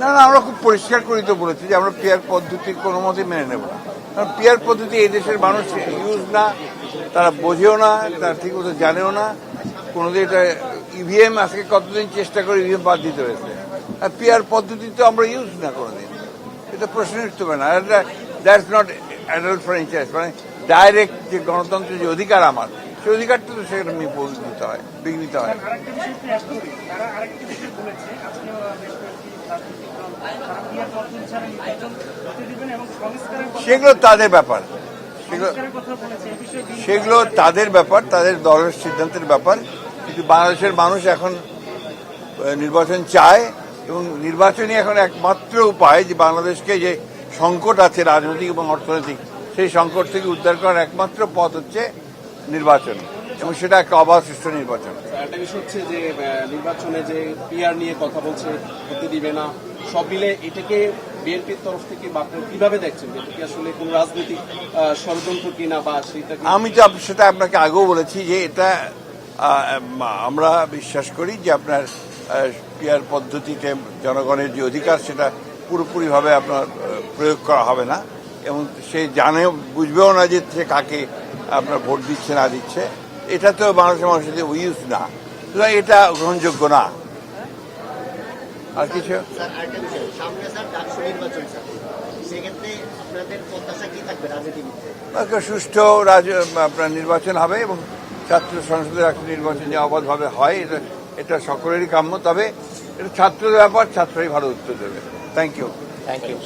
না না, আমরা খুব পরিষ্কার করেই তো বলেছি যে আমরা পেয়ার পদ্ধতি কোনো মতে মেনে নেব না। কারণ পেয়ার পদ্ধতি এই দেশের মানুষ ইউজ না, তারা বোঝেও না, তারা ঠিক মতো জানেও না। কোনোদিন এটা ইভিএম আজকে কতদিন চেষ্টা করে ইভিএম বাদ দিতে হয়েছে। আর পেয়ার পদ্ধতি তো আমরা ইউজ না কোনোদিন। এটা প্রশ্ন উঠতে পারে না। দ্যাটস নট অ্যাডাল্ট ফ্র্যাঞ্চাইজ মানে ডাইরেক্ট যে গণতন্ত্রের যে অধিকার আমার, সেই অধিকারটা তো সেখানে বিঘ্নিত হয় বিঘ্নিত হয়। করি সেগুলো তাদের ব্যাপার। সেগুলো তাদের ব্যাপার, তাদের দলের সিদ্ধান্তের ব্যাপার। কিন্তু বাংলাদেশের মানুষ এখন নির্বাচন চায় এবং নির্বাচনই এখন একমাত্র উপায় যে বাংলাদেশকে যে সংকট আছে, রাজনৈতিক এবং অর্থনৈতিক, সেই সংকট থেকে উদ্ধার করার একমাত্র পথ হচ্ছে নির্বাচন। এবং সেটা একটা অবাধ সুষ্ঠু নির্বাচন। একটা বিষয় হচ্ছে যে নির্বাচনে যে পিআর নিয়ে কথা বলছে হতে দিবে না সব মিলে এটাকে বিএনপির তরফ থেকে বা কীভাবে দেখছেন এটা কি আসলে কোন রাজনৈতিক ষড়যন্ত্র কিনা বা সেটা আমি তো সেটা আপনাকে আগেও বলেছি যে এটা আমরা বিশ্বাস করি যে আপনার পিয়ার পদ্ধতিতে জনগণের যে অধিকার সেটা পুরোপুরিভাবে আপনার প্রয়োগ করা হবে না। এবং সে জানে বুঝবেও না যে সে কাকে আপনার ভোট দিচ্ছে না দিচ্ছে। এটা তো মানুষের মানুষের ইউজ না সুতরাং এটা গ্রহণযোগ্য না। আর কিছু? স্যার আরেকটা বিষয়। সামনে স্যার ডাকসু নির্বাচন স্যার। সেক্ষেত্রে আপনাদের প্রত্যাশা কি থাকবে রাজনীতিবিদদের একটা সুষ্ঠু রাজ আপনার নির্বাচন হবে এবং ছাত্র সংসদের একটা নির্বাচন যে অবাধভাবে হয় এটা এটা সকলেরই কাম্য তবে এটা ছাত্রদের ব্যাপার ছাত্রই ভালো উত্তর দেবে। Thank you thank you